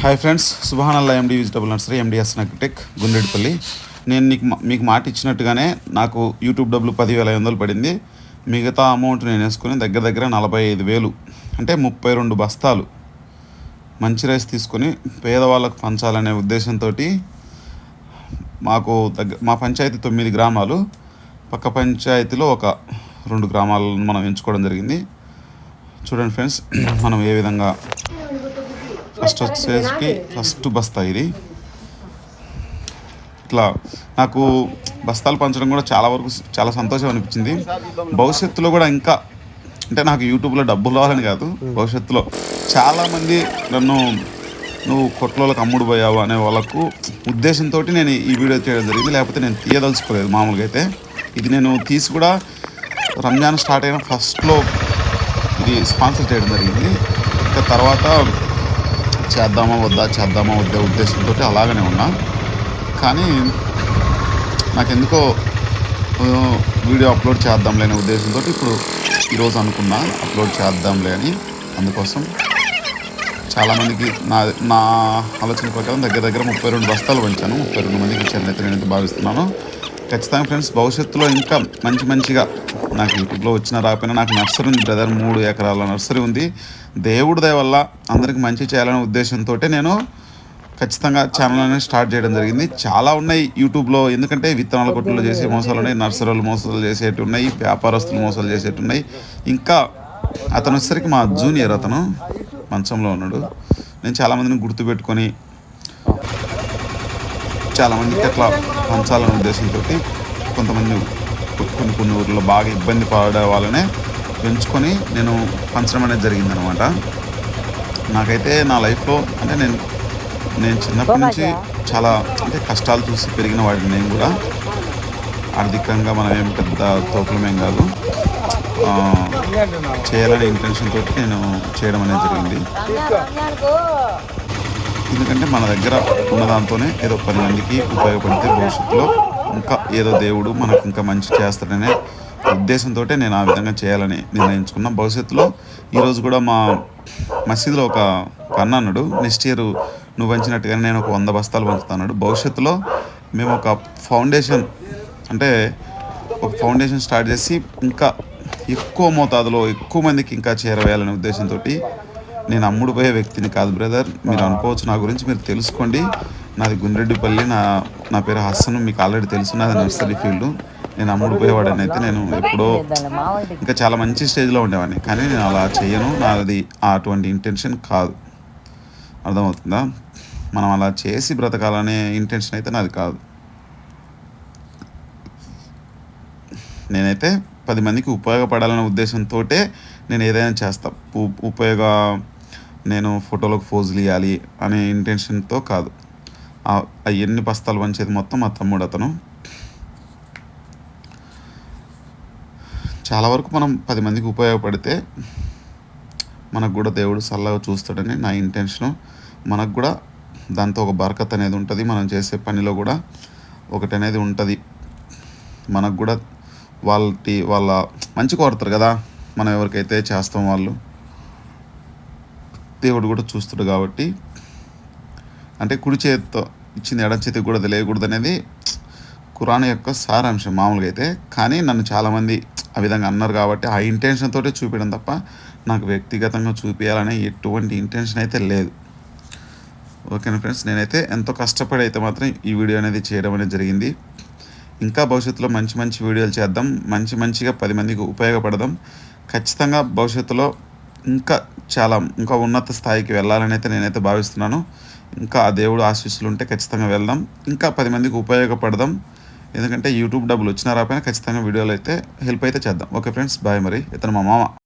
Hi friends సుభానల్లా MD vegetable nursery MDS tech Gundedipalli నేను నీకు మా- మీకు మాట ఇచ్చినట్టుగానే నాకు యూట్యూబ్ డబ్బులు పదివేల ఐదు వందలు పడింది. మిగతా అమౌంట్ నేను వేసుకుని దగ్గర దగ్గర నలభై ఐదు వేలు అంటే ముప్పై రెండు బస్తాలు మంచి రైస్ తీసుకొని పేదవాళ్ళకు పంచాలనే ఉద్దేశంతో మాకు దగ్గర మా పంచాయతీ తొమ్మిది గ్రామాలు. పక్క పంచాయతీలో ఒక రెండు గ్రామాలను మనం ఎంచుకోవడం జరిగింది. చూడండి ఫ్రెండ్స్ మనం ఏ విధంగా ఫస్ట్ వచ్చేసి ఫస్ట్ బస్తా ఇది. ఇట్లా నాకు బస్తాలు పంచడం కూడా చాలా వరకు చాలా సంతోషం అనిపించింది. భవిష్యత్తులో కూడా ఇంకా అంటే నాకు యూట్యూబ్లో డబ్బులు రావాలని కాదు. భవిష్యత్తులో చాలామంది నన్ను నువ్వు కొట్లలోకి అమ్ముడు పోయావు అనే వాళ్ళకు ఉద్దేశంతో నేను ఈ వీడియో చేయడం జరిగింది. లేకపోతే నేను తీయదలుచుకోలేదు మామూలుగా అయితే. ఇది నేను తీసి కూడా రంజాన్ స్టార్ట్ అయిన ఫస్ట్లో ఇది స్పాన్సర్ చేయడం జరిగింది. ఇంకా తర్వాత చేద్దామా వద్దా చేద్దామా వద్దా ఉద్దేశంతో అలాగనే ఉన్నా. కానీ నాకెందుకో వీడియో అప్లోడ్ చేద్దాంలే అనే ఉద్దేశంతో ఇప్పుడు ఈరోజు అనుకున్నా అప్లోడ్ చేద్దాంలే అని. అందుకోసం చాలామందికి నా నా ఆలోచన ప్రకారం దగ్గర దగ్గర ముప్పై రెండు బస్తాలు పంచాను ముప్పై రెండు మందికి ఇచ్చాను అయితే నేనైతే భావిస్తున్నాను. ఖచ్చితంగా ఫ్రెండ్స్ భవిష్యత్తులో ఇంకా మంచి మంచిగా నాకు యూట్యూబ్లో వచ్చిన రాకపోయినా నాకు నర్సరీ ఉంది బ్రదర్ మూడు ఎకరాల నర్సరీ ఉంది. దేవుడి దయ వల్ల అందరికి మంచి చేయాలనే ఉద్దేశంతో నేను ఖచ్చితంగా ఛానల్ అనేది స్టార్ట్ చేయడం జరిగింది. చాలా ఉన్నాయి యూట్యూబ్లో ఎందుకంటే విత్తనాల కొట్టులో చేసే మోసాలు ఉన్నాయి నర్సరీలు మోసాలు చేసేటి ఉన్నాయి వ్యాపారస్తులు మోసాలు చేసేటి ఉన్నాయి. ఇంకా అతను వచ్చేసరికి మా జూనియర్ అతను మంచంలో ఉన్నాడు. నేను చాలామందిని గుర్తుపెట్టుకొని చాలామందికి అట్లా పంచాలనే ఉద్దేశంతో కొంతమంది కొన్ని కొన్ని ఊర్లో బాగా ఇబ్బంది పడే వాళ్ళనే పెంచుకొని నేను పంచడం అనేది జరిగిందనమాట నాకైతే నా లైఫ్లో అంటే నేను నేను చిన్నప్పటి నుంచి చాలా అంటే కష్టాలు చూసి పెరిగిన వాడిని నేను కూడా. ఆర్థికంగా మనం ఏం పెద్ద తోపులమేం కాదు. చేయాలనే ఇంటెన్షన్ తోటి నేను చేయడం అనేది జరిగింది. ఎందుకంటే మన దగ్గర ఉన్న దాంతోనే ఏదో పది మందికి ఉపయోగపడితే భవిష్యత్తులో ఇంకా ఏదో దేవుడు మనకు ఇంకా మంచి చేస్తాడనే ఉద్దేశంతో నేను ఆ విధంగా చేయాలని నిర్ణయించుకున్నా భవిష్యత్తులో ఈరోజు కూడా మా మసీదులో ఒక ఒక నెక్స్ట్ ఇయర్ నువ్వు పంచినట్టుగానే నేను ఒక వంద బస్తాలు పంచుతాన్నాడు భవిష్యత్తులో మేము ఒక ఫౌండేషన్ అంటే ఒక ఫౌండేషన్ స్టార్ట్ చేసి ఇంకా ఎక్కువ మోతాదులో ఎక్కువ మందికి ఇంకా చేరవేయాలనే ఉద్దేశంతో నేను అమ్ముడుపోయే వ్యక్తిని కాదు బ్రదర్. మీరు అనుకోవచ్చు నా గురించి మీరు తెలుసుకోండి. నాది గుండ్రెడ్డిపల్లి నా నా పేరు హస్సన్ మీకు ఆల్రెడీ తెలుసు నాది నర్సరీ ఫీల్డ్. నేను అమ్ముడు పోయేవాడని అయితే నేను ఎప్పుడో ఇంకా చాలా మంచి స్టేజ్లో ఉండేవాడిని. కానీ నేను అలా చేయను నాది అటువంటి ఇంటెన్షన్ కాదు. అర్థమవుతుందా? మనం అలా చేసి బ్రతకాలనే ఇంటెన్షన్ అయితే నాది కాదు. నేనైతే పది మందికి ఉపయోగపడాలనే ఉద్దేశంతో నేను ఏదైనా చేస్తా. ఉపయోగ నేను ఫోటోలకు ఫోజులు ఇవ్వాలి అనే ఇంటెన్షన్తో కాదు. ఆ- ఎన్ని బస్తాలు పంచేది మొత్తం మా తమ్ముడు అతను. చాలా వరకు మనం పది మందికి ఉపయోగపడితే మనకు కూడా దేవుడు చల్లగా చూస్తాడని నా ఇంటెన్షను మనకు కూడా దాంతో ఒక బరకత్ అనేది ఉంటుంది మనం చేసే పనిలో కూడా ఒకటి అనేది ఉంటుంది. మనకు కూడా వాళ్ళకి వాళ్ళ మంచి కోరుతారు కదా మనం ఎవరికైతే చేస్తాం వాళ్ళు. దేవుడు కూడా చూస్తాడు కాబట్టి అంటే కుడి చేతితో ఇచ్చింది ఎడ చేతికి కూడా తెలియకూడదు అనేది ఖురాన్ యొక్క సారాంశం మామూలుగా అయితే. కానీ నన్ను చాలామంది ఆ విధంగా అన్నారు కాబట్టి ఆ ఇంటెన్షన్ తోటే చూపించడం తప్ప నాకు వ్యక్తిగతంగా చూపించాలనే ఎటువంటి ఇంటెన్షన్ అయితే లేదు. ఓకేనా ఫ్రెండ్స్ నేనైతే ఎంతో కష్టపడి అయితే మాత్రం ఈ వీడియో అనేది చేయడం అనేది జరిగింది. ఇంకా భవిష్యత్తులో మంచి మంచి వీడియోలు చేద్దాం. మంచి మంచిగా పది మందికి ఉపయోగపడదాం. ఖచ్చితంగా భవిష్యత్తులో ఇంకా చాలా ఇంకా ఉన్నత స్థాయికి వెళ్ళాలని అయితే నేనైతే భావిస్తున్నాను. ఇంకా ఆ దేవుడు ఆశీస్సులు ఉంటే ఖచ్చితంగా వెళ్దాం. ఇంకా పది మందికి ఉపయోగపడదాం. ఎందుకంటే యూట్యూబ్ డబ్బులు వచ్చినా రాపోయినా ఖచ్చితంగా వీడియోలు అయితే హెల్ప్ అయితే చేద్దాం. ఓకే ఫ్రెండ్స్ బాయ్ మరి. ఇతను మా మామ.